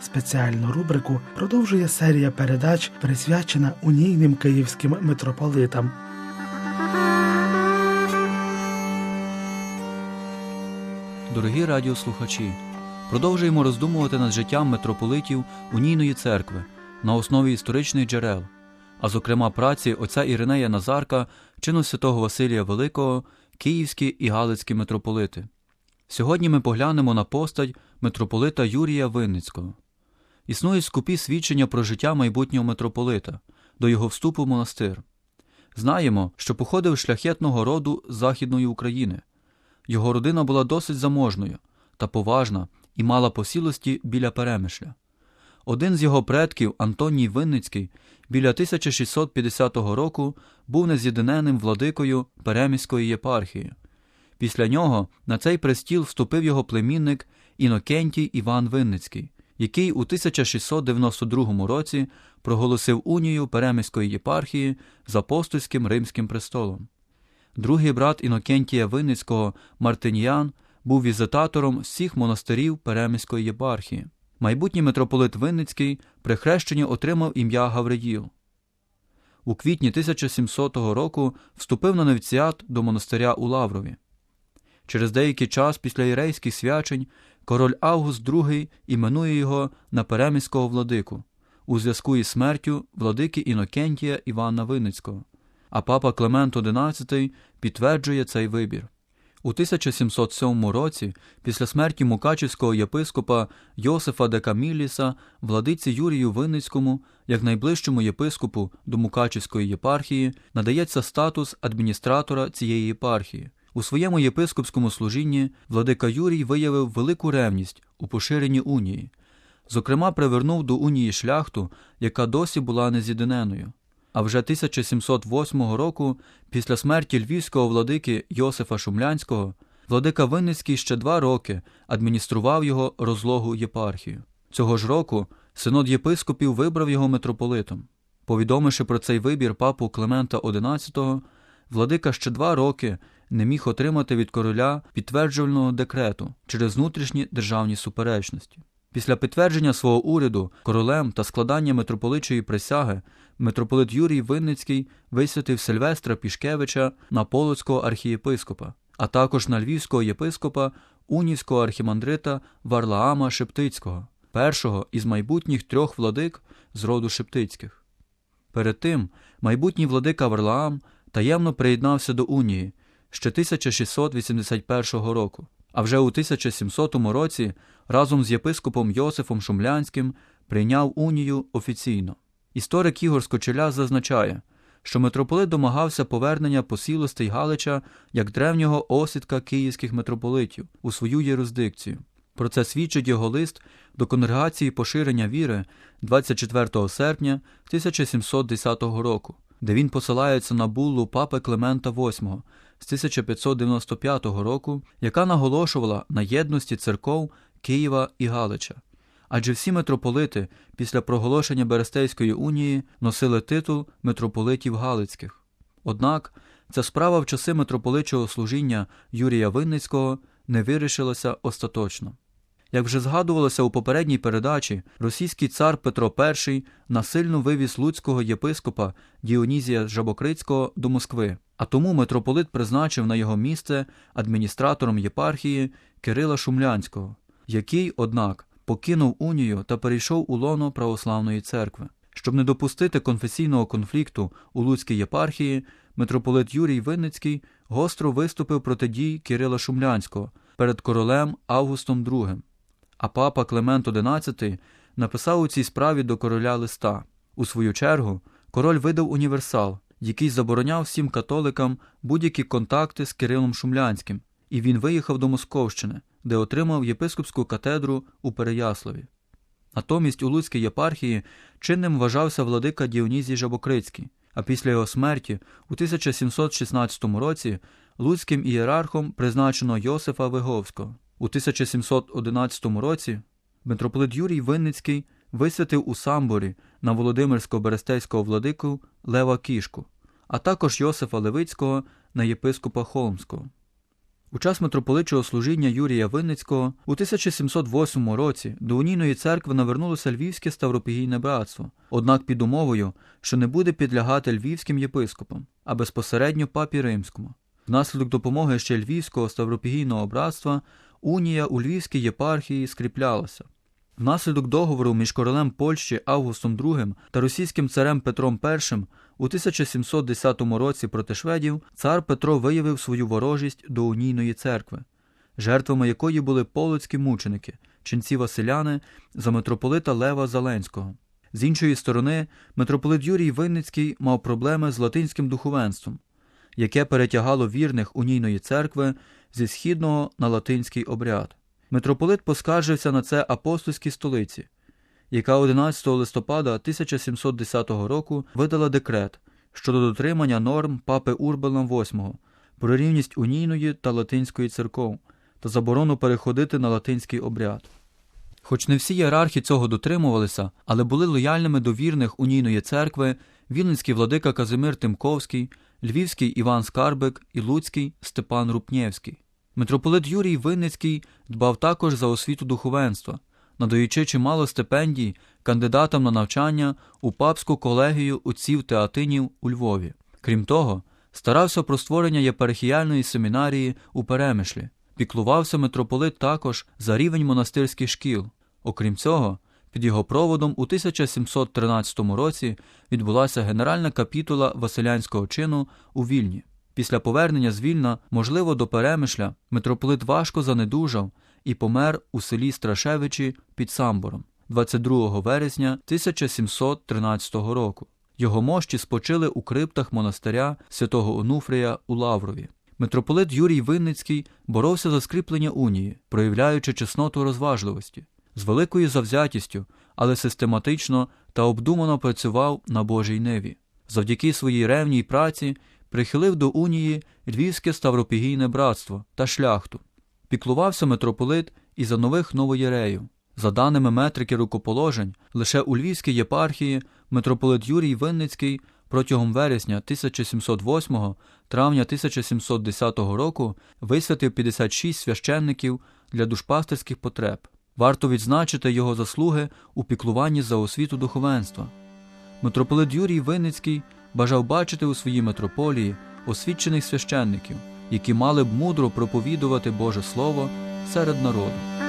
Спеціальну рубрику продовжує серія передач, присвячена унійним київським митрополитам. Дорогі радіослухачі, продовжуємо роздумувати над життям митрополитів Унійної церкви на основі історичних джерел, а зокрема праці отця Іринея Назарка, чину святого Василія Великого, Київські і Галицькі митрополити. Сьогодні ми поглянемо на постать митрополита Юрія Винницького. Існують скупі свідчення про життя майбутнього митрополита до його вступу в монастир. Знаємо, що походив шляхетного роду з Західної України. Його родина була досить заможною та поважна і мала посілості біля перемишля. Один з його предків, Антоній Винницький, біля 1650 року був нез'єдиненним владикою Переміської єпархії. Після нього на цей престіл вступив його племінник Інокентій Іван Винницький, який у 1692 році проголосив унію Переміської єпархії з апостольським римським престолом. Другий брат Інокентія Винницького Мартиньян був візитатором всіх монастирів Переміської єпархії. Майбутній митрополит Винницький при хрещенні отримав ім'я Гавриїл. У квітні 1700 року вступив на новіціат до монастиря у Лаврові. Через деякий час після ірейських свячень король Август II іменує його на переміського владику у зв'язку із смертю владики Інокентія Івана Винницького, а папа Клемент XI підтверджує цей вибір. У 1707 році, після смерті мукачівського єпископа Йосифа де Каміліса, владиці Юрію Винницькому, як найближчому єпископу до Мукачівської єпархії, надається статус адміністратора цієї єпархії. У своєму єпископському служінні владика Юрій виявив велику ревність у поширенні унії, зокрема, привернув до унії шляхту, яка досі була нез'єдиненою. А вже 1708 року, після смерті львівського владики Йосифа Шумлянського, владика Винницький ще два роки адміністрував його розлогу єпархію. Цього ж року синод єпископів вибрав його митрополитом. Повідомивши про цей вибір папу Клемента XI, владика ще два роки не міг отримати від короля підтверджувального декрету через внутрішні державні суперечності. Після підтвердження свого уряду королем та складання митрополичої присяги митрополит Юрій Винницький висвятив Сильвестра Пішкевича на полоцького архієпископа, а також на львівського єпископа унівського архімандрита Варлаама Шептицького, першого із майбутніх трьох владик з роду Шептицьких. Перед тим майбутній владика Варлаам таємно приєднався до унії ще 1681 року, а вже у 1700 році разом з єпископом Йосифом Шумлянським прийняв унію офіційно. Історик Ігор Скочеля зазначає, що митрополит домагався повернення посілостей Галича як древнього осідка київських митрополитів у свою юрисдикцію. Про це свідчить його лист до конгрегації поширення віри 24 серпня 1710 року, де він посилається на буллу папи Клемента VIII з 1595 року, яка наголошувала на єдності церков Києва і Галича. Адже всі митрополити після проголошення Берестейської унії носили титул митрополитів Галицьких. Однак ця справа в часи митрополичого служіння Юрія Винницького не вирішилася остаточно. Як вже згадувалося у попередній передачі, російський цар Петро І насильно вивіз луцького єпископа Діонізія Жабокрицького до Москви, а тому митрополит призначив на його місце адміністратором єпархії Кирила Шумлянського, який, однак, покинув унію та перейшов у лоно православної церкви. Щоб не допустити конфесійного конфлікту у Луцькій єпархії, митрополит Юрій Винницький гостро виступив проти дій Кирила Шумлянського перед королем Августом II. А папа Клемент XI написав у цій справі до короля листа. У свою чергу, король видав універсал, який забороняв всім католикам будь-які контакти з Кирилом Шумлянським, і він виїхав до Московщини, де отримав єпископську катедру у Переяславі. Натомість у Луцькій єпархії чинним вважався владика Діонізій Жабокрицький, а після його смерті у 1716 році луцьким ієрархом призначено Йосифа Виговського. У 1711 році митрополит Юрій Винницький висвятив у Самборі на Володимирсько-Берестейського владику Лева Кішку, а також Йосифа Левицького на єпископа Холмського. У час митрополичого служіння Юрія Винницького у 1708 році до унійної церкви навернулося Львівське Ставропігійне братство, однак під умовою, що не буде підлягати львівським єпископам, а безпосередньо папі римському. Внаслідок допомоги ще Львівського Ставропігійного братства унія у Львівській єпархії скріплялася. Внаслідок договору між королем Польщі Августом II та російським царем Петром І у 1710 році проти шведів цар Петро виявив свою ворожість до унійної церкви, жертвами якої були полоцькі мученики, ченці Василяни за митрополита Лева Заленського. З іншої сторони, митрополит Юрій Винницький мав проблеми з латинським духовенством, яке перетягало вірних унійної церкви зі східного на латинський обряд. Митрополит поскаржився на це апостольській столиці, яка 11 листопада 1710 року видала декрет щодо дотримання норм папи Урбана VIII про рівність унійної та латинської церков та заборону переходити на латинський обряд. Хоч не всі ієрархи цього дотримувалися, але були лояльними до вірних унійної церкви вільницький владика Казимир Тимковський, львівський Іван Скарбик і луцький Степан Рупнєвський. Митрополит Юрій Винницький дбав також за освіту духовенства, надаючи чимало стипендій кандидатам на навчання у папську колегію отців театинів у Львові. Крім того, старався про створення єпархіяльної семінарії у Перемишлі. Піклувався митрополит також за рівень монастирських шкіл. Окрім цього, під його проводом у 1713 році відбулася генеральна капітула Василянського чину у Вільні. Після повернення з Вільна, можливо, до Перемишля, митрополит важко занедужав і помер у селі Страшевичі під Самбором 22 вересня 1713 року. Його мощі спочили у криптах монастиря святого Онуфрія у Лаврові. Митрополит Юрій Винницький боровся за скріплення унії, проявляючи чесноту розважливості, з великою завзятістю, але систематично та обдумано працював на Божій ниві. Завдяки своїй ревній праці прихилив до унії Львівське Ставропігійне братство та шляхту. Піклувався митрополит і за нових новоєреїв. За даними метрики рукоположень, лише у Львівській єпархії митрополит Юрій Винницький протягом вересня 1708 травня 1710 року висвятив 56 священників для душпастерських потреб. Варто відзначити його заслуги у піклуванні за освіту духовенства. Митрополит Юрій Винницький бажав бачити у своїй митрополії освічених священників, які мали б мудро проповідувати Боже Слово серед народу.